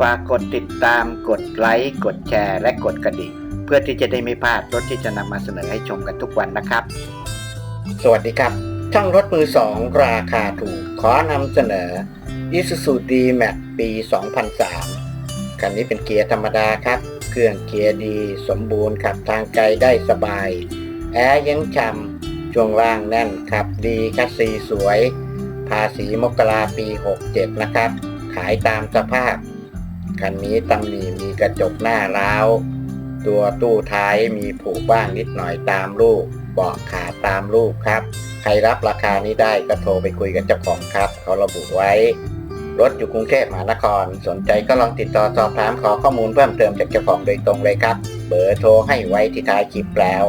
ฝากกดติดตามกดไลค์กดแชร์ และกดกระดิ่ง เพื่อที่จะได้ไม่พลาดรถที่จะนำมาเสนอให้ชมกันทุกวันนะครับ สวัสดีครับ ช่างรถมือสองราคาถูก ขอนำเสนอ Isuzu D-Max ปี 2003 คันนี้เป็นเกียร์ธรรมดาครับ เครื่องเกียร์ดีสมบูรณ์ขับทางไกลได้สบาย แอร์ยังฉ่ำช่วงล่างแน่นขับดีคัสซีสวย ภาษีมกราปี 67 นะครับ ขายตามสภาพ คันนี้ตำหนิมีกระจกหน้าร้าว ตัวตู้ท้ายมีผุบ้างนิดหน่อยตามรูปเบาะขาดตามรูปครับ ใครรับราคานี้ได้ก็โทรไปคุยกับเจ้าของครับ เขาระบุไว้ รถอยู่กรุงเทพมหานคร สนใจก็ลองติดต่อสอบถามขอข้อมูลเพิ่มเติมจากเจ้าของโดยตรงเลยครับ เบอร์โทรให้ไว้ที่ท้ายคลิปแล้ว